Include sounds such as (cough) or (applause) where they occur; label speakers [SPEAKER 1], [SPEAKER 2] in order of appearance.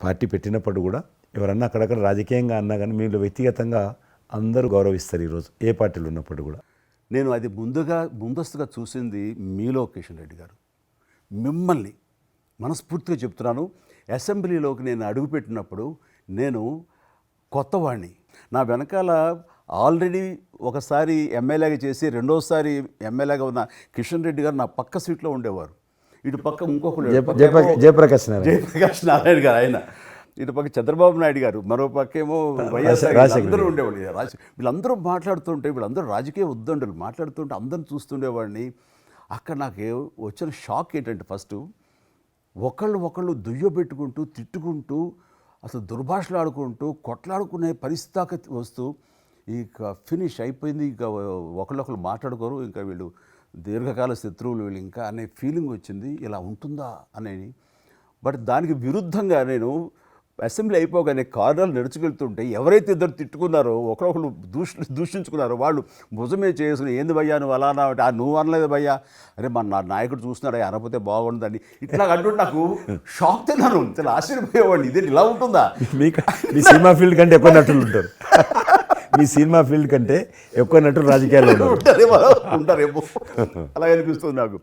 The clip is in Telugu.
[SPEAKER 1] పార్టీ పెట్టినప్పుడు కూడా ఎవరన్నా అక్కడక్కడ రాజకీయంగా అన్నా కానీ మీరు వ్యక్తిగతంగా అందరూ గౌరవిస్తారు ఈరోజు ఏ పార్టీలు ఉన్నప్పుడు కూడా.
[SPEAKER 2] నేను అది ముందుగా ముందస్తుగా చూసింది మీలో కిషన్ రెడ్డి గారు. మిమ్మల్ని మనస్ఫూర్తిగా చెప్తున్నాను. అసెంబ్లీలోకి నేను అడుగుపెట్టినప్పుడు నేను కొత్తవాడిని నా వెనకాల ఆల్రెడీ ఒకసారి ఎమ్మెల్యేగా చేసి రెండోసారి ఎమ్మెల్యేగా ఉన్న కిషన్ రెడ్డి గారు నా పక్క సీట్లో ఉండేవారు. ఇటు పక్క ఇంకొకరు
[SPEAKER 1] జయ- జయప్రకా- జయప్రకాష్ నారాయణ.
[SPEAKER 2] జయప్రకాష్ నారాయణ గారు ఆయన. ఇటు పక్క చంద్రబాబు నాయుడు గారు మరో పక్కేమో వైఎస్ఆర్ అందరూ ఉండేవాళ్ళు. రాజ- వీళ్ళందరూ మాట్లాడుతుంటే వీళ్ళందరూ రాజకీయ ఉద్దండులు మాట్లాడుతుంటే అందరిని చూస్తుండేవాడిని. అక్కడ నాకు వచ్చిన షాక్ ఏంటంటే ఫస్ట్ ఒకళ్ళు ఒకళ్ళు దుయ్యబెట్టుకుంటూ తిట్టుకుంటూ అసలు దుర్భాషలు ఆడుకుంటూ కొట్లాడుకునే పరిస్థితి వస్తూ ఇక ఫినిష్ అయిపోయింది. ఇక ఒకళ్ళొకళ్ళు మాట్లాడుకోరు. ఇంకా వీళ్ళు దీర్ఘకాల శత్రువులు వీళ్ళు ఇంకా అనే ఫీలింగ్ వచ్చింది. ఇలా ఉంటుందా అనేది. బట్ దానికి విరుద్ధంగా నేను అసెంబ్లీ అయిపోగానే కారులో నడుచుకెళ్తుంటే ఎవరైతే ఇద్దరు తిట్టుకున్నారో ఒకరొకరు దూష దూషించుకున్నారో వాళ్ళు భుజమే చేసుకుని ఏంది భయ్యా నువ్వు అలా అన్నావు? అంటే, "ఆ, నువ్వు అనలేదు భయ్యా. అరే మన నా నాయకుడు చూస్తున్నాడు? "అయ్య, అనకపోతే బాగుండదని. ఇట్లా అంటుంటే నాకు షాక్ తిన్నాను. చాలా ఆశ్చర్యపోయేవాడిని. ఇది ఇలా ఉంటుందా?
[SPEAKER 1] మీకు మీ సినిమా ఫీల్డ్ కంటే ఎక్కువ నటులు ఉంటారు. (laughs) మీ సినిమా ఫీల్డ్ కంటే ఎక్కువ నటులు రాజకీయాల్లో
[SPEAKER 2] ఉంటారేమో ఉంటారేమో. అలా అనిపిస్తుంది నాకు.